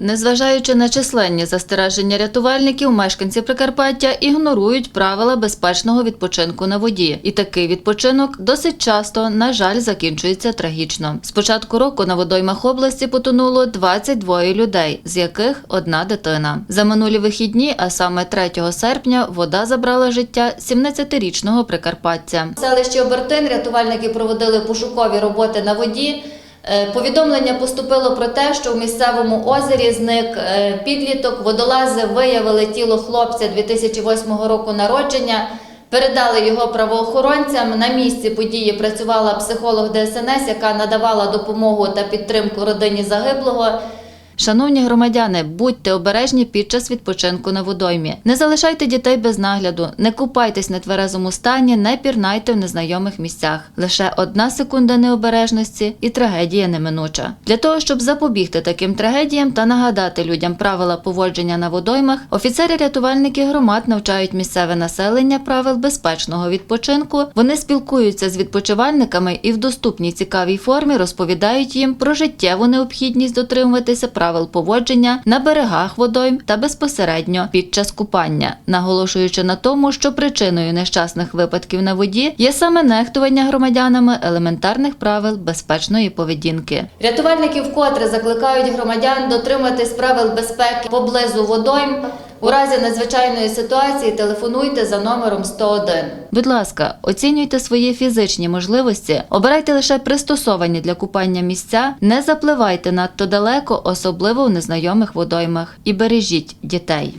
Незважаючи на численні застереження рятувальників, мешканці Прикарпаття ігнорують правила безпечного відпочинку на воді. І такий відпочинок досить часто, на жаль, закінчується трагічно. З початку року на водоймах області потонуло 22 людей, з яких одна дитина. За минулі вихідні, а саме 3 серпня, вода забрала життя 17-річного прикарпатця. В селищі Обертин рятувальники проводили пошукові роботи на воді. Е, Повідомлення поступило про те, що в місцевому озері зник е, підліток. Водолази виявили тіло хлопця 2008 року народження. Передали його правоохоронцям. На місці події працювала психолог ДСНС, яка надавала допомогу та підтримку родині загиблого. Шановні громадяни, будьте обережні під час відпочинку на водоймі. Не залишайте дітей без нагляду, не купайтесь на тверезому стані, не пірнайте в незнайомих місцях. Лише одна секунда необережності і трагедія неминуча. Для того, щоб запобігти таким трагедіям та нагадати людям правила поводження на водоймах, офіцери-рятувальники громад навчають місцеве населення правил безпечного відпочинку. Вони спілкуються з відпочивальниками і в доступній цікавій формі розповідають їм про життєву необхідність дотримуватися правил поводження на берегах водойм та безпосередньо під час купання, наголошуючи на тому, що причиною нещасних випадків на воді є саме нехтування громадянами елементарних правил безпечної поведінки. Рятувальники вкотре закликають громадян дотриматись правил безпеки поблизу водойм. У разі надзвичайної ситуації телефонуйте за номером 101. Будь ласка, оцінюйте свої фізичні можливості, обирайте лише пристосовані для купання місця, не запливайте надто далеко, особливо в незнайомих водоймах, і бережіть дітей.